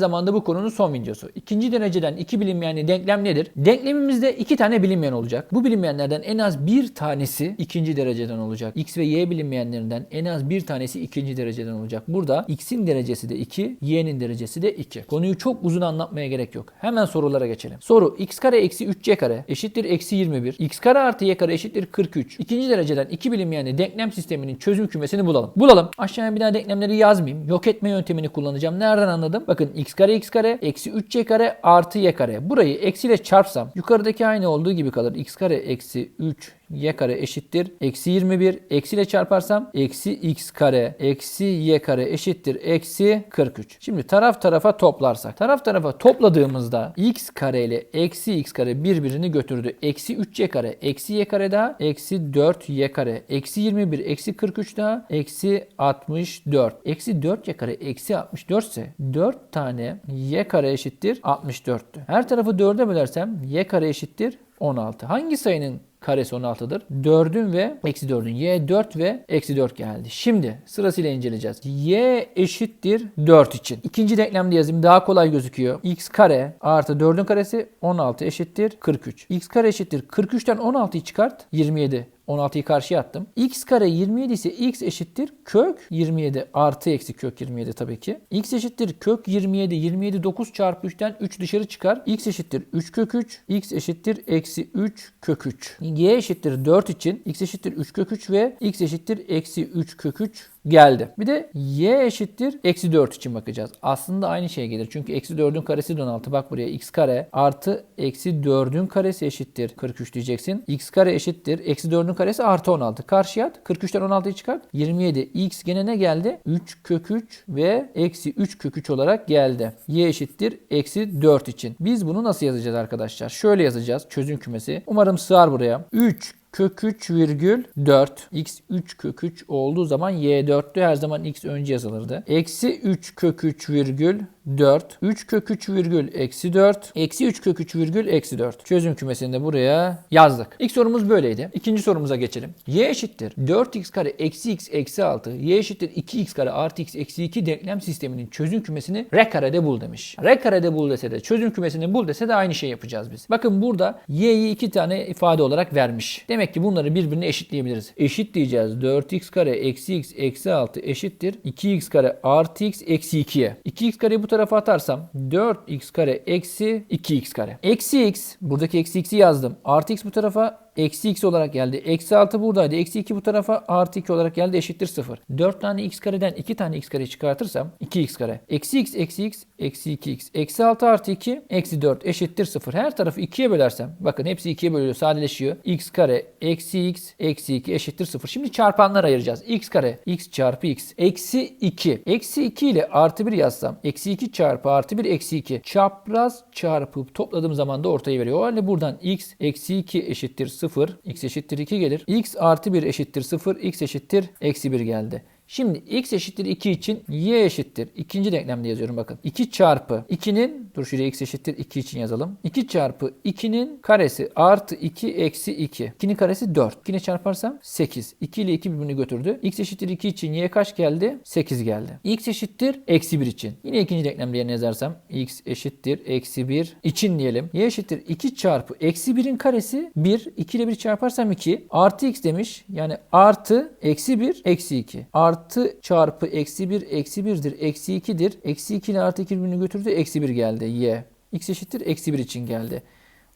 zamanda bu konunun son videosu. İkinci dereceden iki bilinmeyenli denklem nedir? Denklemimizde iki tane bilinmeyen olacak. Bu bilinmeyenlerden en az bir tanesi ikinci dereceden olacak. X ve Y bilinmeyenlerinden en az bir tanesi ikinci dereceden olacak. Burada X'in derecesi de 2, Y'nin derecesi de 2. Konuyu çok uzun anlatmaya gerek yok. Hemen sorulara geçelim. Soru x kare eksi 3y kare eşittir eksi 21. x kare artı y kare eşittir 43. İkinci dereceden iki bilinmeyenli denklem sisteminin çözüm kümesini bulalım. Bulalım. Aşağıya bir daha denklemleri yazmayayım. Yok etme yöntemini kullanacağım. Nereden anladım? Bakın x kare x kare eksi 3y kare artı y kare. Burayı eksiyle çarpsam yukarıdaki aynı olduğu gibi kalır. x kare eksi 3 y kare eşittir. Eksi 21 eksiyle çarparsam eksi x kare eksi y kare eşittir. Eksi 43. Şimdi taraf tarafa toplarsak. Taraf tarafa topladığımızda x kare ile eksi x kare birbirini götürdü. Eksi 3y kare eksi y kare daha eksi 4 y kare eksi 21 eksi 43 daha eksi 64. Eksi 4y kare eksi 64 ise 4 tane y kare eşittir 64'tü. Her tarafı 4'e bölersem y kare eşittir 16. Hangi sayının karesi 16'dır. 4'ün ve eksi 4'ün y 4 ve eksi 4 geldi. Şimdi sırasıyla inceleyeceğiz. y eşittir 4 için. İkinci denklemde yazayım daha kolay gözüküyor. x kare artı 4'ün karesi 16 eşittir 43. x kare eşittir 43'ten 16'yı çıkart 27. 16'yı karşıya attım. x kare 27 ise x eşittir kök 27 artı eksi kök 27 tabii ki. x eşittir kök 27. 27 9 çarpı 3'ten 3 dışarı çıkar. x eşittir 3 kök 3. x eşittir eksi 3 kök 3. y eşittir 4 için x eşittir 3 kök 3 ve x eşittir eksi 3 kök 3 geldi. Bir de y eşittir eksi 4 için bakacağız. Aslında aynı şey gelir. Çünkü eksi 4'ün karesi de 16. Bak buraya x kare artı eksi 4'ün karesi eşittir 43 diyeceksin. x kare eşittir eksi 4'ün karesi artı 16. Karşıya at. 43'ten 16'yı çıkart. 27. x gene ne geldi? 3 kök 3 ve eksi 3 kök 3 olarak geldi. y eşittir eksi 4 için. Biz bunu nasıl yazacağız arkadaşlar? Şöyle yazacağız. Çözüm kümesi. Umarım sığar buraya. 3 kök 3 virgül 4 x 3 kök 3 olduğu zaman y 4'tü her zaman x önce yazılırdı. Eksi 3 kök 3 virgül 4 3 kök 3 virgül eksi 4 eksi 3 kök 3 virgül eksi 4 çözüm kümesini de buraya yazdık. İlk sorumuz böyleydi. İkinci sorumuza geçelim. y eşittir 4x kare eksi x eksi 6 y eşittir 2x kare artı x eksi 2 denklem sisteminin çözüm kümesini r karede bul demiş. r karede bul dese de çözüm kümesini bul dese de aynı şey yapacağız biz. Bakın burada y'yi iki tane ifade olarak vermiş. Demek ki bunları birbirine eşitleyebiliriz. Eşit diyeceğiz. 4x kare eksi x eksi 6 eşittir. 2x kare artı x eksi 2'ye. 2x kareyi bu tarafa atarsam 4x kare eksi 2x kare. Eksi x buradaki eksi x'i yazdım. Artı x bu tarafa eksi x olarak geldi. Eksi 6 buradaydı. Eksi 2 bu tarafa artı 2 olarak geldi. Eşittir 0. 4 tane x kareden 2 tane x kare çıkartırsam 2x kare. Eksi x eksi x eksi 2x. Eksi 6 artı 2 eksi 4 eşittir 0. Her tarafı 2'ye bölersem bakın hepsi 2'ye bölüyor sadeleşiyor. x kare eksi x eksi 2 eşittir 0. Şimdi çarpanlar ayıracağız. x kare x çarpı x eksi 2. Eksi 2 ile artı 1 yazsam eksi 2 çarpı artı 1 eksi 2. Çapraz çarpıp topladığım zaman da ortayı veriyor. O halde buradan x eksi 2 eşittir 0. x eşittir 2 gelir. x artı 1 eşittir 0. x eşittir eksi 1 geldi. Şimdi x eşittir 2 için y eşittir. İkinci denklemde yazıyorum bakın. 2 çarpı 2'nin dur şuraya x eşittir 2 için yazalım. 2 çarpı 2'nin karesi artı 2 eksi 2. 2'nin karesi 4. 2'ne çarparsam 8. 2 ile 2 birbirini götürdü. x eşittir 2 için y kaç geldi? 8 geldi. x eşittir eksi 1 için. Yine ikinci denklemde yerine yazarsam x eşittir eksi 1 için diyelim. y eşittir 2 çarpı eksi 1'in karesi 1. 2 ile 1 çarparsam 2. Artı x demiş. Yani artı eksi 1 eksi 2. Artı çarpı eksi 1 eksi 1'dir. Eksi 2'dir. Eksi 2 ile artı 2 birbirini götürdü. Eksi 1 geldi. Y. x eşittir eksi 1 için geldi.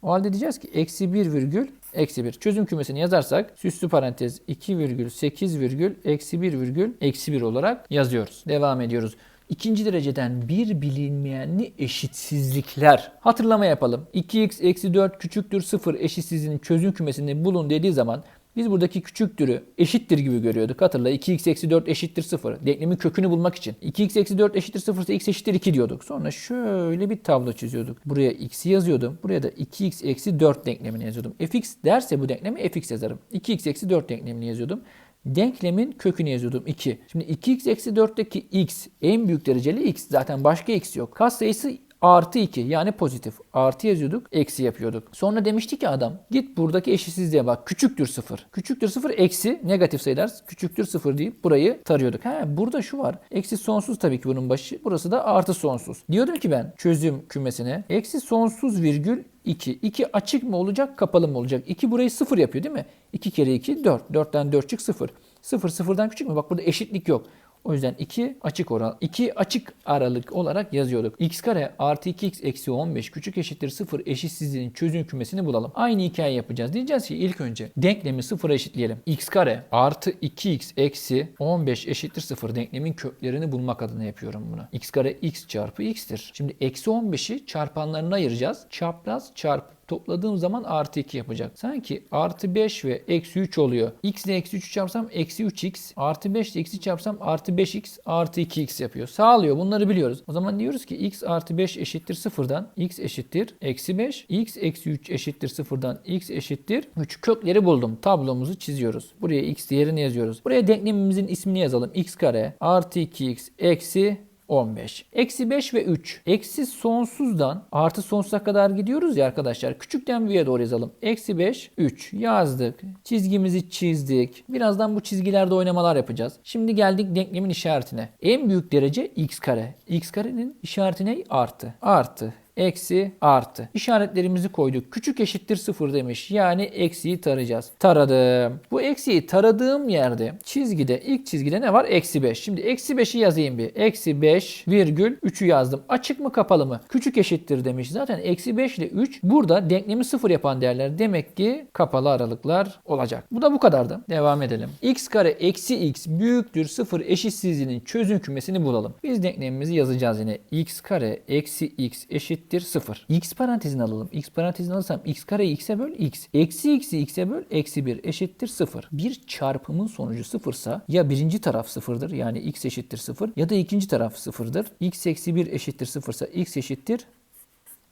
O halde diyeceğiz ki eksi 1 virgül eksi 1. Çözüm kümesini yazarsak süslü parantez 2 virgül 8 virgül eksi 1 virgül eksi 1 olarak yazıyoruz. Devam ediyoruz. İkinci dereceden bir bilinmeyenli eşitsizlikler. Hatırlama yapalım. 2x eksi 4 küçüktür 0 eşitsizliğinin çözüm kümesini bulun dediği zaman biz buradaki küçüktürü eşittir gibi görüyorduk. Hatırla 2x eksi 4 eşittir 0. Denklemin kökünü bulmak için. 2x eksi 4 eşittir 0 ise x eşittir 2 diyorduk. Sonra şöyle bir tablo çiziyorduk. Buraya x'i yazıyordum. Buraya da 2x eksi 4 denklemini yazıyordum. fx derse bu denklemi fx yazarım. 2x eksi 4 denklemini yazıyordum. Denklemin kökünü yazıyordum 2. Şimdi 2x eksi 4'teki x en büyük dereceli x. Zaten başka x yok. Katsayısı artı 2 yani pozitif. Artı yazıyorduk eksi yapıyorduk. Sonra demişti ki adam git buradaki eşitsizliğe bak küçüktür 0. Küçüktür 0 eksi negatif sayılar küçüktür 0 deyip burayı tarıyorduk. He burada şu var. Eksi sonsuz tabii ki bunun başı. Burası da artı sonsuz. Diyordum ki ben çözüm kümesine eksi sonsuz virgül 2. 2 açık mı olacak kapalı mı olacak? 2 burayı 0 yapıyor değil mi? 2 kere 2 4. 4'ten 4 çık 0. 0 0'dan küçük mü? Bak burada eşitlik yok. O yüzden 2 açık oran 2 açık aralık olarak yazıyorduk. x kare artı 2x eksi 15 küçük eşittir 0 eşitsizliğin çözüm kümesini bulalım. Aynı hikaye yapacağız. Diyeceğiz ki ilk önce denklemi 0'a eşitleyelim. x kare artı 2x eksi 15 eşittir 0 denklemin köklerini bulmak adına yapıyorum bunu. x kare x çarpı x'tir. Şimdi eksi 15'i çarpanlarına ayıracağız. Çapraz çarpı topladığım zaman artı 2 yapacak. Sanki artı 5 ve eksi 3 oluyor. x ile eksi 3 çarpsam eksi 3x. Artı 5 ile eksi çarpsam artı 5x artı 2x yapıyor. Sağlıyor. Bunları biliyoruz. O zaman diyoruz ki x artı 5 eşittir 0'dan x eşittir eksi 5. x eksi 3 eşittir 0'dan x eşittir 3. Kökleri buldum. Tablomuzu çiziyoruz. Buraya x değerini yazıyoruz. Buraya denklemimizin ismini yazalım. x kare artı 2x eksi 15. Eksi 5 ve 3. Eksi sonsuzdan artı sonsuza kadar gidiyoruz ya arkadaşlar. Küçükten büyüğe doğru yazalım. Eksi 5, 3 yazdık. Çizgimizi çizdik. Birazdan bu çizgilerde oynamalar yapacağız. Şimdi geldik denklemin işaretine. En büyük derece x kare. x karenin işareti ne? Artı. Artı eksi artı. İşaretlerimizi koyduk. Küçük eşittir sıfır demiş. Yani eksiyi tarayacağız. Taradım. Bu eksiyi taradığım yerde çizgide ilk çizgide ne var? Eksi 5. Şimdi eksi 5'i yazayım bir. Eksi 5 virgül 3'ü yazdım. Açık mı kapalı mı? Küçük eşittir demiş. Zaten eksi 5 ile 3 burada denklemi sıfır yapan değerler. Demek ki kapalı aralıklar olacak. Bu da bu kadardı. Devam edelim. x kare eksi x büyüktür sıfır eşitsizliğinin çözüm kümesini bulalım. Biz denklemimizi yazacağız yine. x kare eksi x eşit eşittir 0. X parantezini alalım. X parantezini alırsam x kare x'e böl x. Eksi x'i x'e böl eksi 1 eşittir 0. Bir çarpımın sonucu sıfırsa ya birinci taraf sıfırdır yani x eşittir 0 ya da ikinci taraf sıfırdır. x eksi 1 eşittir 0 ise x eşittir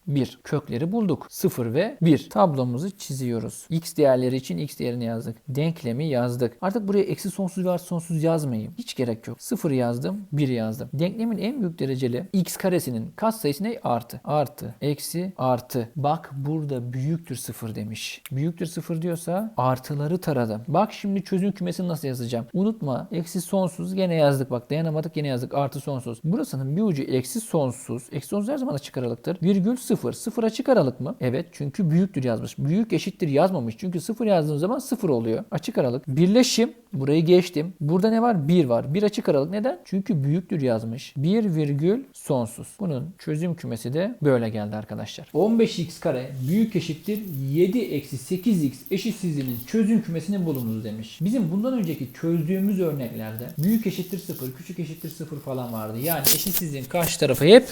1. Kökleri bulduk. 0 ve 1. Tablomuzu çiziyoruz. X değerleri için X değerini yazdık. Denklemi yazdık. Artık buraya eksi sonsuz ve sonsuz yazmayayım. Hiç gerek yok. 0 yazdım, 1 yazdım. Denklemin en büyük dereceli X karesinin katsayısı ne? Artı. Artı. Eksi. Artı. Bak burada büyüktür 0 demiş. Büyüktür 0 diyorsa artıları taradım. Bak şimdi çözüm kümesini nasıl yazacağım? Unutma. Eksi sonsuz gene yazdık. Bak dayanamadık gene yazdık. Artı sonsuz. Burasının bir ucu eksi sonsuz. Eksi sonsuz her zaman açık aralıktır. Virgül 0 0. 0 açık aralık mı? Evet çünkü büyüktür yazmış. Büyük eşittir yazmamış. Çünkü 0 yazdığım zaman 0 oluyor. Açık aralık. Birleşim. Burayı geçtim. Burada ne var? 1 var. 1 açık aralık. Neden? Çünkü büyüktür yazmış. 1 virgül sonsuz. Bunun çözüm kümesi de böyle geldi arkadaşlar. 15x kare büyük eşittir 7 eksi 8x eşitsizliğinin çözüm kümesini bulunuz demiş. Bizim bundan önceki çözdüğümüz örneklerde büyük eşittir 0, küçük eşittir 0 falan vardı. Yani eşitsizliğin karşı tarafı hep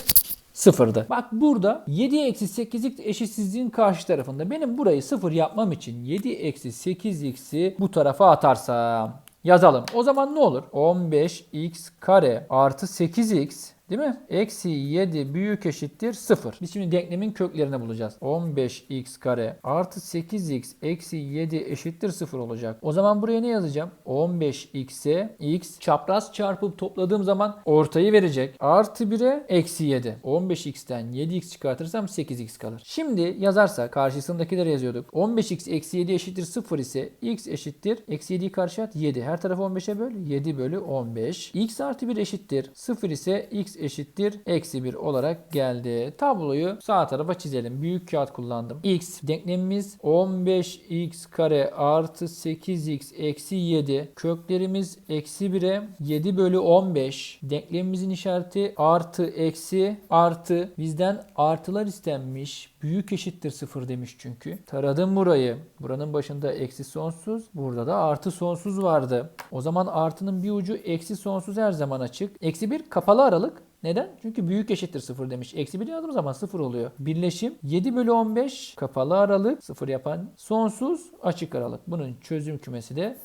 sıfırdı. Bak burada 7 eksi 8x eşitsizliğin karşı tarafında. Benim burayı sıfır yapmam için 7 eksi 8x'i bu tarafa atarsam yazalım. O zaman ne olur? 15x kare artı 8x Değil mi? Eksi 7 büyük eşittir 0. Biz şimdi denklemin köklerini bulacağız. 15x kare artı 8x eksi 7 eşittir 0 olacak. O zaman buraya ne yazacağım? 15x'e x çapraz çarpıp topladığım zaman ortayı verecek. Artı 1'e eksi 7. 15x'ten 7x çıkartırsam 8x kalır. Şimdi yazarsak karşısındakileri yazıyorduk. 15x eksi 7 eşittir 0 ise x eşittir. Eksi 7'yi karşı at 7. Her tarafı 15'e böl. 7 bölü 15. x artı 1 eşittir. 0 ise x eşittir eksi 1 olarak geldi. Tabloyu sağ tarafa çizelim. Büyük kağıt kullandım. x denklemimiz 15x kare artı 8x eksi 7. Köklerimiz eksi 1'e 7 bölü 15. Denklemimizin işareti artı eksi artı. Bizden artılar istenmiş. Büyük eşittir 0 demiş çünkü. Taradım burayı. Buranın başında eksi sonsuz. Burada da artı sonsuz vardı. O zaman artının bir ucu eksi sonsuz her zaman açık. Eksi 1 kapalı aralık. Neden? Çünkü büyük eşittir 0 demiş. Eksi 1 yazdığım zaman 0 oluyor. Birleşim 7 bölü 15 kapalı aralık 0 yapan sonsuz açık aralık. Bunun çözüm kümesi de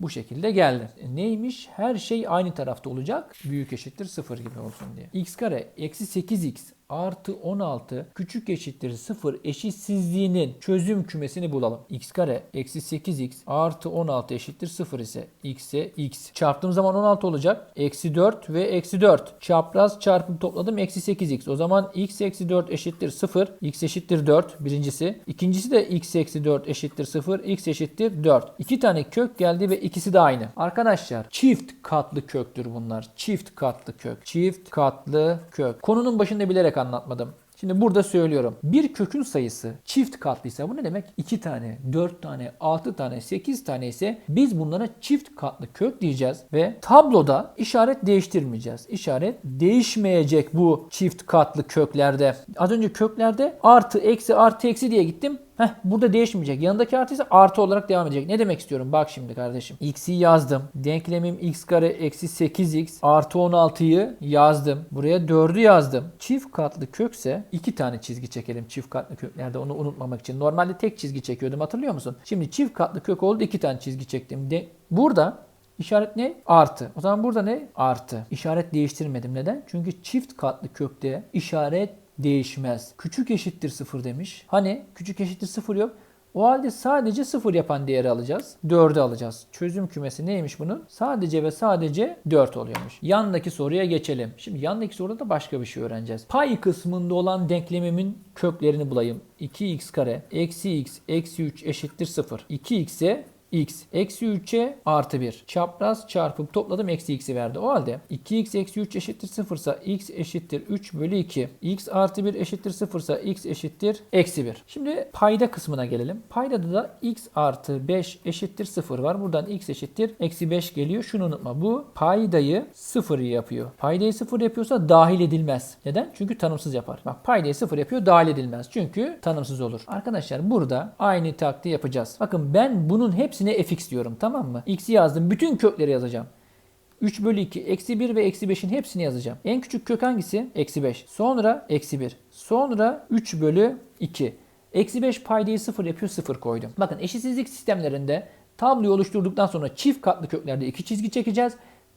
bu şekilde geldi. E neymiş? Her şey aynı tarafta olacak. Büyük eşittir 0 gibi olsun diye. x kare eksi 8x artı 16 küçük eşittir 0 eşitsizliğinin çözüm kümesini bulalım. x kare eksi 8x artı 16 eşittir 0 ise x'e x. Çarptığım zaman 16 olacak. Eksi 4 ve eksi 4. Çapraz çarpıp topladım eksi 8x. O zaman x eksi 4 eşittir 0. x eşittir 4 birincisi. İkincisi de x eksi 4 eşittir 0. x eşittir 4. İki tane kök geldi ve ikisi de aynı. Arkadaşlar çift katlı köktür bunlar. Çift katlı kök. Çift katlı kök. Konunun başında bilerek anlatmadım. Şimdi burada söylüyorum. Bir kökün sayısı çift katlıysa bu ne demek? 2 tane, 4 tane, 6 tane, 8 tane ise biz bunlara çift katlı kök diyeceğiz ve tabloda işaret değiştirmeyeceğiz. İşaret değişmeyecek bu çift katlı köklerde. Az önce köklerde artı, eksi, artı, eksi diye gittim. Heh, burada değişmeyecek. Yanındaki artı ise artı olarak devam edecek. Ne demek istiyorum? Bak şimdi kardeşim. X'i yazdım. Denklemim x kare eksi 8x artı 16'yı yazdım. Buraya 4'ü yazdım. Çift katlı kökse iki tane çizgi çekelim çift katlı köklerde onu unutmamak için. Normalde tek çizgi çekiyordum hatırlıyor musun? Şimdi çift katlı kök oldu iki tane çizgi çektim. De burada İşaret ne? Artı. O zaman burada ne? Artı. İşaret değiştirmedim. Neden? Çünkü çift katlı kökte işaret değişmez. Küçük eşittir 0 demiş. Hani küçük eşittir 0 yok. O halde sadece 0 yapan değeri alacağız. 4'ü alacağız. Çözüm kümesi neymiş bunun? Sadece ve sadece 4 oluyormuş. Yandaki soruya geçelim. Şimdi yandaki soruda da başka bir şey öğreneceğiz. Pay kısmında olan denklemimin köklerini bulayım. 2x kare eksi x eksi 3 eşittir 0. 2x'e x eksi 3'e artı 1. Çapraz çarpıp topladım eksi x'i verdi. O halde 2x eksi 3 eşittir 0 ise x eşittir 3 bölü 2. x artı 1 eşittir 0 ise x eşittir eksi 1. Şimdi payda kısmına gelelim. Paydada da x artı 5 eşittir 0 var. Buradan x eşittir eksi 5 geliyor. Şunu unutma. Bu paydayı 0 yapıyor. Paydayı 0 yapıyorsa dahil edilmez. Neden? Çünkü tanımsız yapar. Bak paydayı 0 yapıyor dahil edilmez. Çünkü tanımsız olur. Arkadaşlar burada aynı taktiği yapacağız. Bakın ben bunun hepsine fx diyorum tamam mı? x'i yazdım. Bütün kökleri yazacağım. 3 bölü 2, eksi 1 ve eksi 5'in hepsini yazacağım. En küçük kök hangisi? Eksi 5. Sonra eksi 1. Sonra 3 bölü 2. Eksi 5 paydayı 0 yapıyor 0 koydum. Bakın eşitsizlik sistemlerinde tabloyu oluşturduktan sonra çift katlı köklerde 2 çizgi çekeceğiz.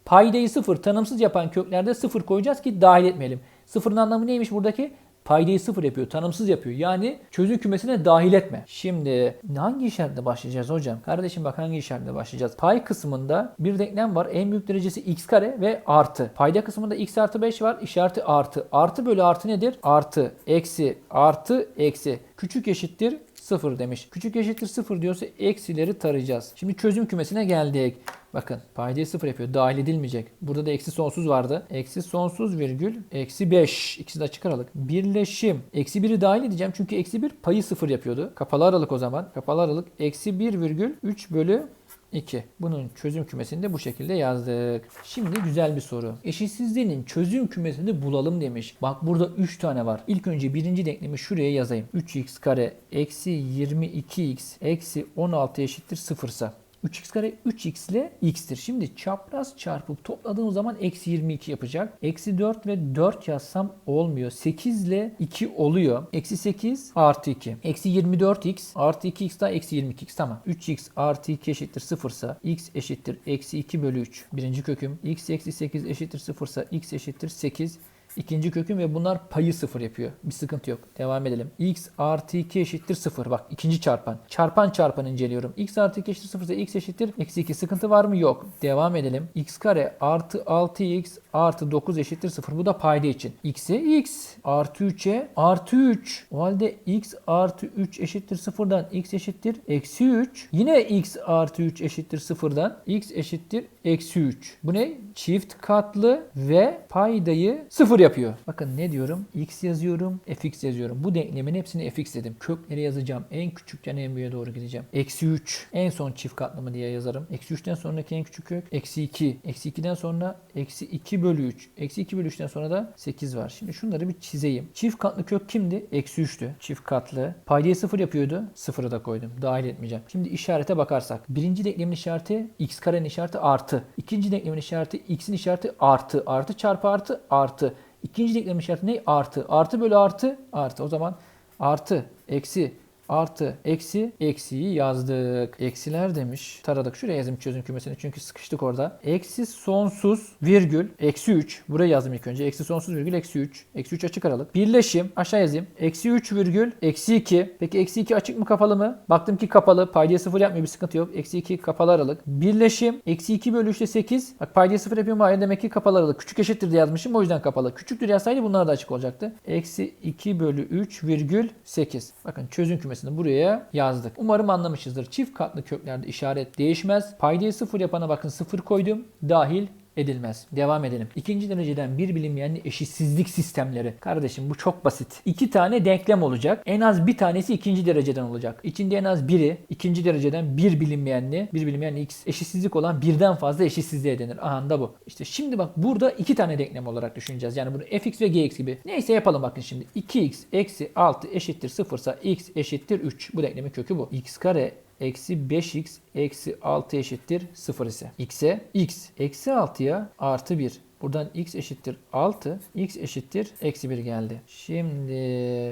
Paydayı 0 tanımsız yapan köklerde 0 koyacağız ki dahil etmeyelim. Sıfırın anlamı neymiş buradaki? Paydayı sıfır yapıyor, tanımsız yapıyor. Yani çözüm kümesine dahil etme. Şimdi hangi işaretle başlayacağız hocam? Kardeşim bak hangi işaretle başlayacağız? Pay kısmında bir denklem var. En büyük derecesi x kare ve artı. Payda kısmında x artı 5 var. İşareti artı. Artı bölü artı nedir? Artı, eksi, artı, eksi. Küçük eşittir 0 demiş. Küçük eşittir 0 diyorsa eksileri tarayacağız. Şimdi çözüm kümesine geldik. Bakın paydayı 0 yapıyor. Dahil edilmeyecek. Burada da eksi sonsuz vardı. Eksi sonsuz virgül eksi 5. İkisi de açık aralık. Birleşim. Eksi 1'i dahil edeceğim. Çünkü eksi 1 payı 0 yapıyordu. Kapalı aralık o zaman. Kapalı aralık. Eksi 1 virgül 3 bölü 2. Bunun çözüm kümesini de bu şekilde yazdık. Şimdi güzel bir soru. Eşitsizliğinin çözüm kümesini bulalım demiş. Bak burada 3 tane var. İlk önce birinci denklemi şuraya yazayım. 3x kare eksi 22x eksi 16 eşittir 0 ise 3x kare 3x ile x'tir. Şimdi çapraz çarpıp topladığım zaman eksi 22 yapacak. Eksi 4 ve 4 yazsam olmuyor. 8 ile 2 oluyor. Eksi 8 artı 2. Eksi 24x artı 2x daha eksi 22x. Tamam. 3x artı 2 eşittir 0 ise x eşittir eksi 2 bölü 3. Birinci köküm. x eksi 8 eşittir 0 ise x eşittir 8 ikinci köküm ve bunlar payı sıfır yapıyor. Bir sıkıntı yok. Devam edelim. x artı 2 eşittir 0. Bak ikinci çarpan. Çarpan çarpan inceliyorum. x artı 2 eşittir 0 ise x eşittir eksi 2. Sıkıntı var mı? Yok. Devam edelim. x kare artı 6x artı 9 eşittir 0. Bu da payda için. x'e x artı 3'e artı 3. O halde x artı 3 eşittir 0'dan x eşittir eksi 3. Yine x artı 3 eşittir 0'dan x eşittir eksi 3. Bu ne? Çift katlı ve paydayı 0 yapıyor. Bakın ne diyorum? x yazıyorum, fx yazıyorum. Bu denklemin hepsini fx dedim. Kökleri yazacağım. En küçükten en büyüğe doğru gideceğim. Eksi 3. En son çift katlımı diye yazarım. Eksi 3'ten sonraki en küçük kök. Eksi 2. Eksi 2'den sonra eksi 2 bölü 3. Eksi 2 bölü 3'ten sonra da 8 var. Şimdi şunları bir çizeyim. Çift katlı kök kimdi? Eksi 3'tü. Çift katlı. Paydayı 0 yapıyordu. 0'ı da koydum. Dahil etmeyeceğim. Şimdi işarete bakarsak. Birinci denklemin işareti x karenin işareti artı. İkinci denklemin işareti x'in işareti artı. Artı çarpı artı artı. İkinci denklemin işareti ne? Artı. Artı bölü artı artı. O zaman artı, eksi, artı eksi eksiyi yazdık. Eksiler demiş. Taradık. Şuraya yazayım çözüm kümesini çünkü sıkıştık orada. Eksi sonsuz virgül eksi 3. Buraya yazdım ilk önce. Eksi sonsuz virgül eksi 3. Eksi 3 açık aralık. Birleşim aşağı yazayım. Eksi 3 virgül eksi 2. Peki eksi 2 açık mı kapalı mı? Baktım ki kapalı. Paydaya 0 yapmıyor bir sıkıntı yok. Eksi 2 kapalı aralık. Birleşim eksi 2 bölü 3'te 8. Bak paydaya 0 yapıyorum. Hayır demek ki kapalı aralık. Küçük eşittir diye yazmışım. O yüzden kapalı. Küçüktür yazsaydı bunlar da açık olacaktı. Eksi 2 bölü 3 virgül 8. Bakın çözüm kümesini buraya yazdık. Umarım anlamışızdır. Çift katlı köklerde işaret değişmez. Paydayı 0 yapana bakın 0 koydum. Dahil edilmez. Devam edelim. İkinci dereceden bir bilinmeyenli eşitsizlik sistemleri. Kardeşim bu çok basit. İki tane denklem olacak. En az bir tanesi ikinci dereceden olacak. İçinde en az biri ikinci dereceden bir bilinmeyenli, bir bilinmeyenli x eşitsizlik olan birden fazla eşitsizliğe denir. Aha da bu. İşte şimdi bak burada iki tane denklem olarak düşüneceğiz. Yani bunu fx ve gx gibi. Neyse yapalım bakın şimdi. 2x eksi 6 eşittir 0 ise x eşittir 3. Bu denklemin kökü bu. x kare eksi 5x eksi 6 eşittir 0 ise. X'e x. Eksi 6'ya artı 1 Buradan x eşittir 6, x eşittir eksi 1 geldi. Şimdi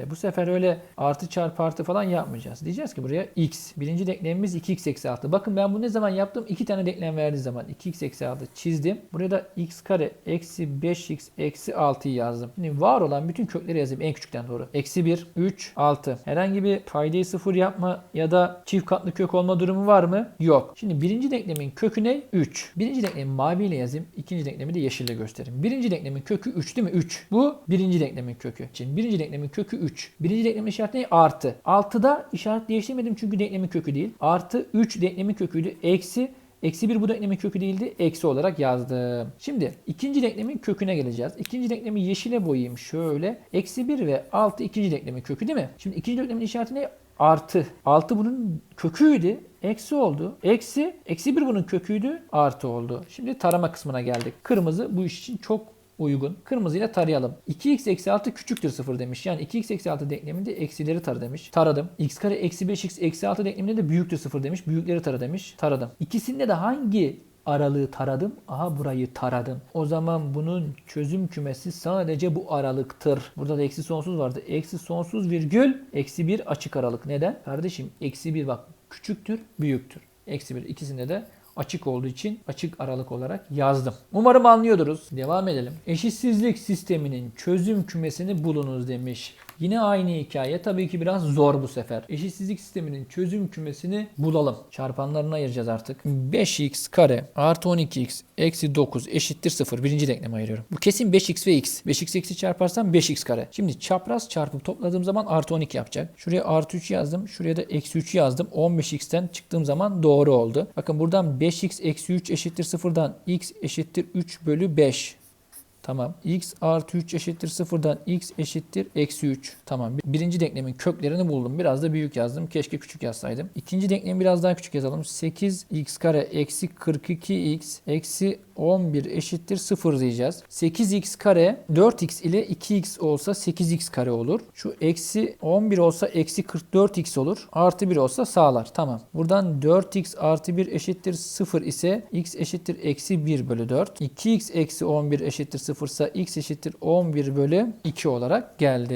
bu sefer öyle artı çarpı artı falan yapmayacağız. Diyeceğiz ki buraya x. Birinci denklemimiz 2x eksi 6. Bakın ben bunu ne zaman yaptım? İki tane denklem verdiği zaman 2x eksi 6 çizdim. Buraya da x kare eksi 5x eksi 6'yı yazdım. Şimdi var olan bütün kökleri yazayım en küçükten doğru. Eksi 1, 3, 6. Herhangi bir paydayı sıfır yapma ya da çift katlı kök olma durumu var mı? Yok. Şimdi birinci denklemin kökü ne? 3. Birinci denklemi maviyle yazayım. İkinci denklemi de yeşille göstereyim. Birinci denklemin kökü 3 değil mi? 3. Bu birinci denklemin kökü. Şimdi birinci denklemin kökü 3. Birinci denklemin işareti ne? Artı. Altıda işaret değiştirmedim çünkü denklemin kökü değil. Artı 3 denklemin köküydü. Eksi Eksi 1 bu denklemin kökü değildi. Eksi olarak yazdım. Şimdi ikinci denklemin köküne geleceğiz. İkinci denklemi yeşile boyayayım şöyle. Eksi 1 ve 6 ikinci denklemin kökü değil mi? Şimdi ikinci denklemin işareti ne? Artı. 6 bunun köküydü. Eksi oldu. Eksi. Eksi 1 bunun köküydü. Artı oldu. Şimdi tarama kısmına geldik. Kırmızı bu iş için çok uygun. Kırmızıyla tarayalım. 2x eksi 6 küçüktür 0 demiş. Yani 2x eksi 6 denkleminde eksileri tara demiş. Taradım. x kare eksi 5x eksi 6 denkleminde de büyüktür 0 demiş. Büyükleri tara demiş. Taradım. İkisinde de hangi aralığı taradım. Aha burayı taradım. O zaman bunun çözüm kümesi sadece bu aralıktır. Burada da eksi sonsuz vardı. Eksi sonsuz virgül eksi 1 açık aralık. Neden? Kardeşim eksi 1 bak küçüktür büyüktür. Eksi 1 ikisinde de açık olduğu için açık aralık olarak yazdım. Umarım anlıyorduruz. Devam edelim. Eşitsizlik sisteminin çözüm kümesini bulunuz demiş. Yine aynı hikaye. Tabii ki biraz zor bu sefer. Eşitsizlik sisteminin çözüm kümesini bulalım. Çarpanlarını ayıracağız artık. 5x kare artı 12x eksi 9 eşittir 0. Birinci denklemi ayırıyorum. Bu kesin 5x ve x. 5x eksi çarparsam 5x kare. Şimdi çapraz çarpıp topladığım zaman artı 12 yapacak. Şuraya artı 3 yazdım. Şuraya da eksi 3 yazdım. 15x'ten çıktığım zaman doğru oldu. Bakın buradan 5x eksi 3 eşittir 0'dan x eşittir 3 bölü 5. Tamam. x artı 3 eşittir 0'dan x eşittir eksi 3. Tamam. Birinci denklemin köklerini buldum. Biraz da büyük yazdım. Keşke küçük yazsaydım. İkinci denklemi biraz daha küçük yazalım. 8x kare eksi 42x eksi 11 eşittir 0 diyeceğiz. 8x kare 4x ile 2x olsa 8x kare olur. Şu eksi 11 olsa eksi 44x olur. Artı 1 olsa sağlar. Tamam. Buradan 4x artı 1 eşittir 0 ise x eşittir eksi 1 bölü 4. 2x eksi 11 eşittir 0 ise x eşittir 11 bölü 2 olarak geldi.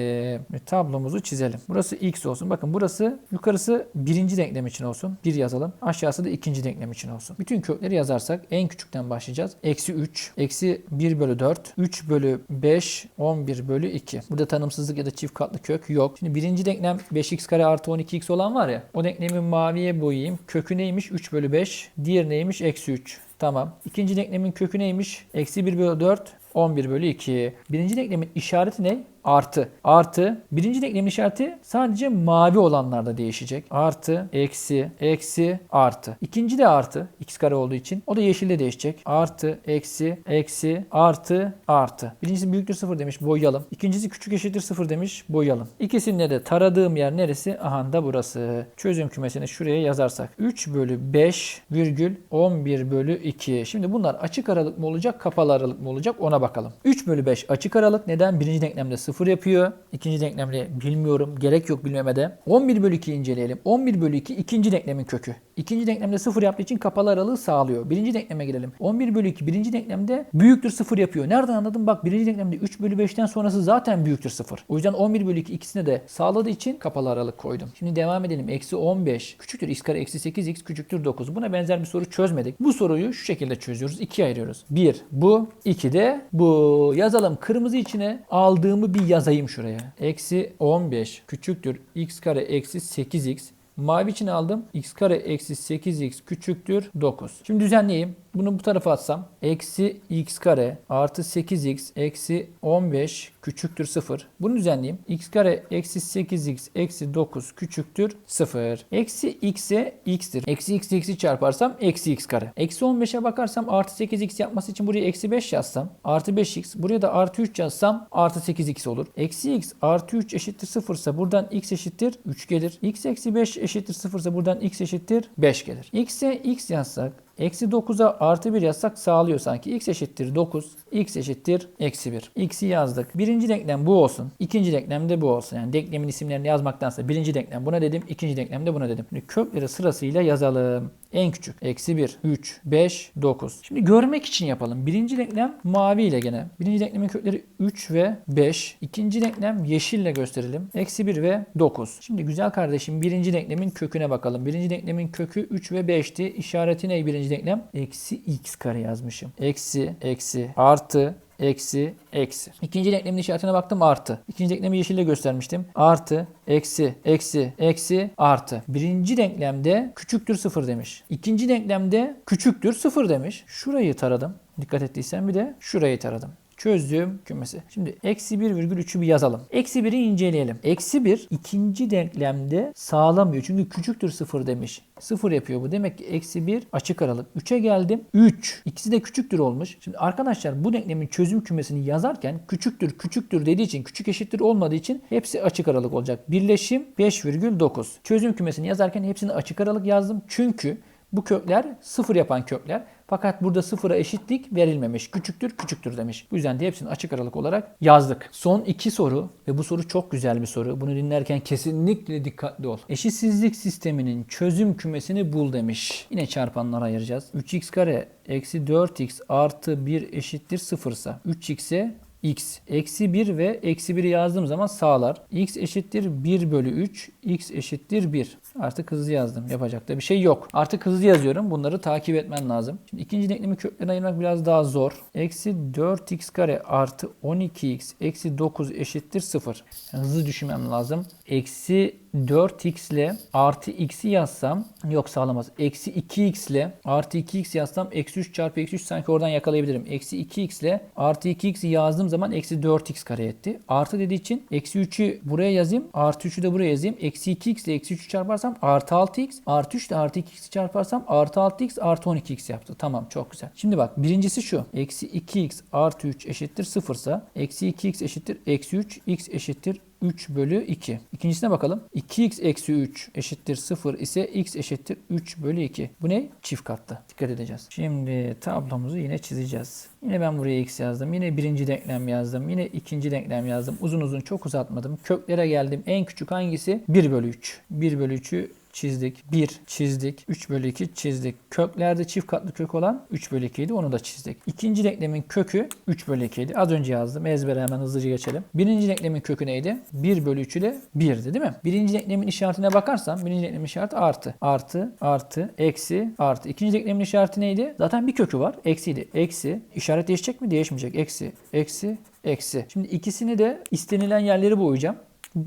Ve tablomuzu çizelim. Burası x olsun. Bakın burası yukarısı birinci denklem için olsun. 1 yazalım. Aşağısı da ikinci denklem için olsun. Bütün kökleri yazarsak en küçükten başlayacağız. Eksi 3, eksi 1 bölü 4, 3 bölü 5, 11 bölü 2. Burada tanımsızlık ya da çift katlı kök yok. Şimdi birinci denklem 5x kare artı 12x olan var ya. O denklemi maviye boyayayım. Kökü neymiş? 3 bölü 5. Diğer neymiş? Eksi 3. Tamam. İkinci denklemin kökü neymiş? Eksi 1 bölü 4. 11 bölü 2. Birinci denklemin işareti ne? Artı. Artı. Birinci denklemin işareti sadece mavi olanlarda değişecek. Artı, eksi, eksi, artı. İkinci de artı. X kare olduğu için. O da yeşille değişecek. Artı, eksi, eksi, artı, artı. Birincisi büyüktür 0 demiş. Boyayalım. İkincisi küçük eşittir 0 demiş. Boyayalım. İkisinde de taradığım yer neresi? Aha da burası. Çözüm kümesini şuraya yazarsak. 3 bölü 5 virgül 11 bölü 2. Şimdi bunlar açık aralık mı olacak, kapalı aralık mı olacak ona bakalım. 3 bölü 5 açık aralık. Neden? Birinci denklemde 0 0 yapıyor. İkinci denklemde bilmiyorum. Gerek yok bilmeme de. 11 bölü 2 inceleyelim. 11 bölü 2 ikinci denklemin kökü. İkinci denklemde 0 yaptığı için kapalı aralığı sağlıyor. Birinci denkleme girelim. 11 bölü 2 birinci denklemde büyüktür 0 yapıyor. Nereden anladım? Bak birinci denklemde 3 bölü 5'ten sonrası zaten büyüktür 0. O yüzden 11 bölü 2 ikisine de sağladığı için kapalı aralık koydum. Şimdi devam edelim. Eksi 15 küçüktür x kare eksi 8x küçüktür 9. Buna benzer bir soru çözmedik. Bu soruyu şu şekilde çözüyoruz. İkiye ayırıyoruz. 1 bu. 2 de bu. Yazalım. Kırmızı içine aldığımı bir yazayım şuraya. Eksi 15 küçüktür x kare eksi 8x Mavi için aldım. x kare eksi 8x küçüktür 9. Şimdi düzenleyeyim. Bunu bu tarafa atsam. Eksi x kare artı 8x eksi 15 küçüktür 0. Bunu düzenleyeyim. x kare eksi 8x eksi 9 küçüktür 0. Eksi x'e x'tir. Eksi x x'i çarparsam eksi x kare. Eksi 15'e bakarsam artı 8x yapması için buraya eksi 5 yazsam. Artı 5x. Buraya da artı 3 yazsam artı 8x olur. Eksi x artı 3 eşittir 0 ise buradan x eşittir 3 gelir. x eksi 5 eşittir 0 ise buradan x eşittir 5 gelir. x'e x yazsak Eksi 9'a artı 1 yazsak sağlıyor sanki. x eşittir 9, x eşittir eksi 1. x'i yazdık. Birinci denklem bu olsun. İkinci denklem de bu olsun. Yani denklemin isimlerini yazmaktansa birinci denklem buna dedim. ikinci denklem de buna dedim. Şimdi kökleri sırasıyla yazalım. En küçük. Eksi 1, 3, 5, 9. Şimdi görmek için yapalım. Birinci denklem mavi ile gene. Birinci denklemin kökleri 3 ve 5. İkinci denklem yeşille gösterelim. Eksi 1 ve 9. Şimdi güzel kardeşim birinci denklemin köküne bakalım. Birinci denklemin kökü 3 ve 5'ti. İşareti ne birinci denklem? Eksi x kare yazmışım. Eksi, eksi, artı, eksi, eksi. İkinci denklemin işaretine baktım artı. İkinci denklemi yeşille göstermiştim. Artı, eksi, eksi, eksi, artı. Birinci denklemde küçüktür sıfır demiş. İkinci denklemde küçüktür sıfır demiş. Şurayı taradım. Dikkat ettiysen bir de şurayı taradım çözdüğüm kümesi. Şimdi eksi 1 virgül 3'ü bir yazalım. Eksi 1'i inceleyelim. Eksi 1 ikinci denklemde sağlamıyor. Çünkü küçüktür 0 demiş. 0 yapıyor bu. Demek ki eksi 1 açık aralık. 3'e geldim. 3. İkisi de küçüktür olmuş. Şimdi arkadaşlar bu denklemin çözüm kümesini yazarken küçüktür küçüktür dediği için küçük eşittir olmadığı için hepsi açık aralık olacak. Birleşim 5,9. Çözüm kümesini yazarken hepsini açık aralık yazdım. Çünkü bu kökler sıfır yapan kökler. Fakat burada sıfıra eşitlik verilmemiş. Küçüktür, küçüktür demiş. Bu yüzden de hepsini açık aralık olarak yazdık. Son iki soru ve bu soru çok güzel bir soru. Bunu dinlerken kesinlikle dikkatli ol. Eşitsizlik sisteminin çözüm kümesini bul demiş. Yine çarpanlara ayıracağız. 3x kare eksi 4x artı 1 eşittir 0 ise 3x'e x eksi 1 ve eksi 1'i yazdığım zaman sağlar. x eşittir 1 bölü 3, x eşittir 1. Artık hızlı yazdım. Yapacak da bir şey yok. Artık hızlı yazıyorum. Bunları takip etmen lazım. Şimdi ikinci denklemi köklerine ayırmak biraz daha zor. Eksi 4x kare artı 12x eksi 9 eşittir 0. Yani hızlı düşünmem lazım. Eksi 4x ile artı x'i yazsam yok sağlamaz. Eksi 2x ile artı 2x yazsam eksi 3 çarpı eksi 3 sanki oradan yakalayabilirim. Eksi 2x ile artı 2x'i yazdığım zaman eksi 4x kare etti. Artı dediği için eksi 3'ü buraya yazayım. Artı 3'ü de buraya yazayım. Eksi 2x ile eksi 3'ü çarparsam artı 6x. Artı 3 ile artı 2x'i çarparsam artı 6x artı 12x yaptı. Tamam çok güzel. Şimdi bak birincisi şu. Eksi 2x artı 3 eşittir 0 ise eksi 2x eşittir eksi 3 x eşittir 3 bölü 2. İkincisine bakalım. 2x eksi 3 eşittir 0 ise x eşittir 3 bölü 2. Bu ne? Çift katlı. Dikkat edeceğiz. Şimdi tablomuzu yine çizeceğiz. Yine ben buraya x yazdım. Yine birinci denklem yazdım. Yine ikinci denklem yazdım. Uzun uzun çok uzatmadım. Köklere geldim. En küçük hangisi? 1 bölü 3. 1 bölü 3'ü çizdik. 1 çizdik. 3 bölü 2 çizdik. Köklerde çift katlı kök olan 3 bölü 2 idi. Onu da çizdik. İkinci denklemin kökü 3 bölü 2 idi. Az önce yazdım. Ezbere hemen hızlıca geçelim. Birinci denklemin kökü neydi? 1 bölü 3 ile 1'di değil mi? Birinci denklemin işaretine bakarsam birinci denklemin işareti artı. Artı, artı, eksi, artı. İkinci denklemin işareti neydi? Zaten bir kökü var. Eksiydi. Eksi. İşaret değişecek mi? Değişmeyecek. Eksi, eksi, eksi. Şimdi ikisini de istenilen yerleri boyayacağım.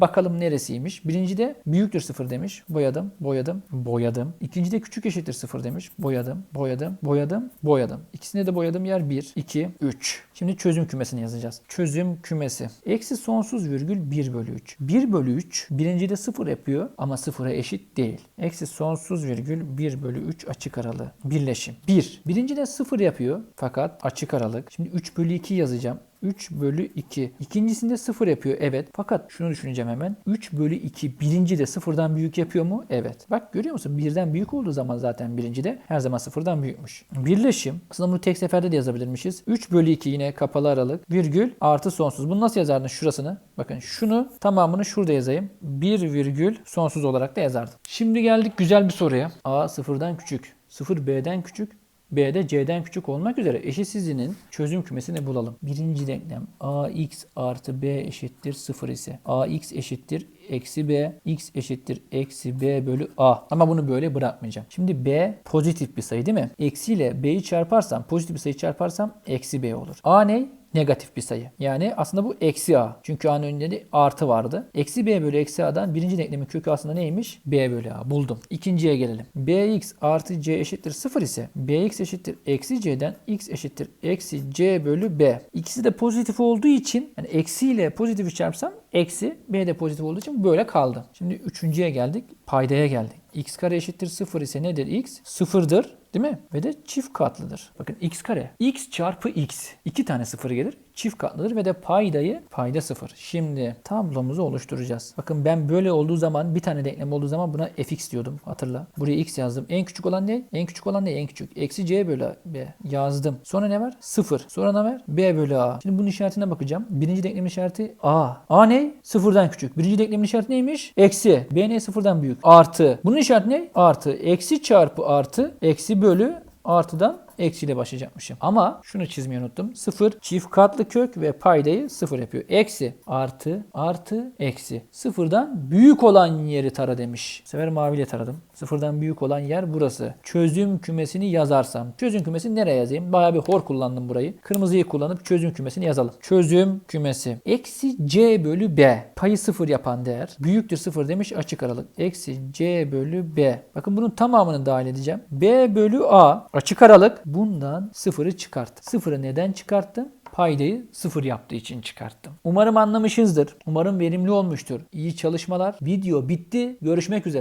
Bakalım neresiymiş. Birinci de büyüktür sıfır demiş. Boyadım, boyadım, boyadım. İkinci de küçük eşittir sıfır demiş. Boyadım, boyadım, boyadım, boyadım. İkisinde de boyadığım yer 1, 2, 3. Şimdi çözüm kümesini yazacağız. Çözüm kümesi. Eksi sonsuz virgül 1 bölü 3. 1 bölü 3 birincide sıfır yapıyor ama sıfıra eşit değil. Eksi sonsuz virgül 1 bölü 3 açık aralığı. Birleşim. 1. Birincide sıfır yapıyor fakat açık aralık. Şimdi 3 bölü 2 yazacağım. 3 bölü 2. İkincisinde 0 yapıyor. Evet. Fakat şunu düşüneceğim hemen. 3 bölü 2 birinci de sıfırdan büyük yapıyor mu? Evet. Bak görüyor musun? Birden büyük olduğu zaman zaten birinci de her zaman sıfırdan büyükmüş. Birleşim. Aslında bunu tek seferde de yazabilirmişiz. 3 bölü 2 yine kapalı aralık. Virgül artı sonsuz. Bunu nasıl yazardın şurasını? Bakın şunu tamamını şurada yazayım. 1 virgül sonsuz olarak da yazardım. Şimdi geldik güzel bir soruya. A sıfırdan küçük. 0 B'den küçük. B de C'den küçük olmak üzere eşitsizliğinin çözüm kümesini bulalım. Birinci denklem AX artı B eşittir 0 ise AX eşittir eksi B, X eşittir eksi B bölü A. Ama bunu böyle bırakmayacağım. Şimdi B pozitif bir sayı değil mi? Eksi ile B'yi çarparsam, pozitif bir sayı çarparsam eksi B olur. A ne? Negatif bir sayı. Yani aslında bu eksi a. Çünkü a'nın önünde de artı vardı. Eksi b bölü eksi a'dan birinci denklemin kökü aslında neymiş? b bölü a. Buldum. İkinciye gelelim. bx artı c eşittir 0 ise bx eşittir eksi c'den x eşittir eksi c bölü b. İkisi de pozitif olduğu için yani eksi ile pozitifi çarpsam eksi b de pozitif olduğu için böyle kaldı. Şimdi üçüncüye geldik. Paydaya geldik. x kare eşittir 0 ise nedir x? Sıfırdır. Değil mi? Ve de çift katlıdır. Bakın x kare. x çarpı x. iki tane sıfır gelir. Çift katlıdır ve de paydayı payda sıfır. Şimdi tablomuzu oluşturacağız. Bakın ben böyle olduğu zaman bir tane denklem olduğu zaman buna fx diyordum. Hatırla. Buraya x yazdım. En küçük olan ne? En küçük olan ne? En küçük. Eksi c bölü b yazdım. Sonra ne var? Sıfır. Sonra ne var? b bölü a. Şimdi bunun işaretine bakacağım. Birinci denklemin işareti a. a ne? Sıfırdan küçük. Birinci denklemin işareti neymiş? Eksi. b ne? Sıfırdan büyük. Artı. Bunun işareti ne? Artı. Eksi çarpı artı. Eksi bölü artıdan eksiyle başlayacakmışım. Ama şunu çizmeyi unuttum. 0 çift katlı kök ve paydayı 0 yapıyor. Eksi artı artı eksi. Sıfırdan büyük olan yeri tara demiş. Bu sefer maviyle taradım. Sıfırdan büyük olan yer burası. Çözüm kümesini yazarsam. Çözüm kümesini nereye yazayım? Bayağı bir hor kullandım burayı. Kırmızıyı kullanıp çözüm kümesini yazalım. Çözüm kümesi. Eksi c bölü b. Payı 0 yapan değer. Büyüktür 0 demiş açık aralık. Eksi c bölü b. Bakın bunun tamamını dahil edeceğim. b bölü a açık aralık. Bundan sıfırı çıkart. Sıfırı neden çıkarttım? paydayı sıfır yaptığı için çıkarttım. Umarım anlamışsınızdır. Umarım verimli olmuştur. İyi çalışmalar. Video bitti. Görüşmek üzere.